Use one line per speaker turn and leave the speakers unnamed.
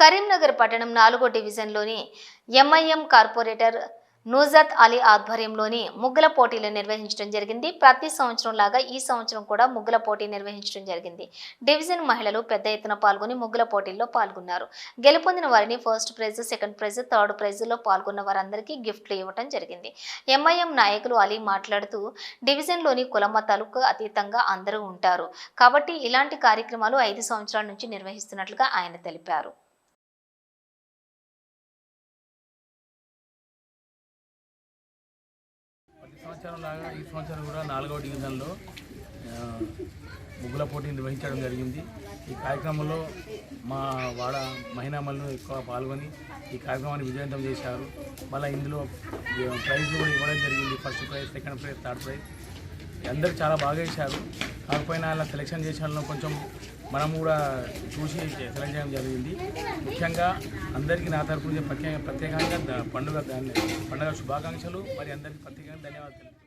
కరీంనగర్ పట్టణం నాలుగో డివిజన్లోని ఎంఐఎం కార్పొరేటర్ నూజత్ అలీ ఆధ్వర్యంలోని ముగ్గుల పోటీలు నిర్వహించడం జరిగింది. ప్రతి సంవత్సరం లాగా ఈ సంవత్సరం కూడా ముగ్గుల పోటీ నిర్వహించడం జరిగింది. డివిజన్ మహిళలు పెద్ద ఎత్తున పాల్గొని ముగ్గుల పోటీల్లో పాల్గొన్నారు. గెలుపొందిన వారిని first prize second prize third ప్రైజ్లో పాల్గొన్న వారందరికీ గిఫ్ట్లు ఇవ్వడం జరిగింది. ఎంఐఎం నాయకులు అలీ మాట్లాడుతూ డివిజన్లోని కుల మతాలకు అతీతంగా అందరూ ఉంటారు. కాబట్టి ఇలాంటి కార్యక్రమాలు ఐదు సంవత్సరాల నుంచి నిర్వహిస్తున్నట్లుగా ఆయన తెలిపారు.
సంవత్సరం లాగా ఈ సంవత్సరం కూడా నాలుగవ డివిజన్లో ముగ్గుల పోటీ నిర్వహించడం జరిగింది. ఈ కార్యక్రమంలో మా వాడ మహిళామల్లు ఎక్కువ పాల్గొని ఈ కార్యక్రమాన్ని విజయవంతం చేశారు. మళ్ళీ ఇందులో ప్రైజ్ కూడా ఇవ్వడం జరిగింది. First prize second prize third prize అందరూ చాలా బాగా చేశారు కాకపోయినా అలా సెలెక్షన్ చేసిన కొంచెం మనం కూడా చూసి సెలెక్ట్ చేయడం జరిగింది. ముఖ్యంగా అందరికీ నా తరపు ప్రత్యేక ప్రత్యేకంగా పండుగ పండుగ శుభాకాంక్షలు. మరి అందరికీ ప్రత్యేకంగా ధన్యవాదాలు.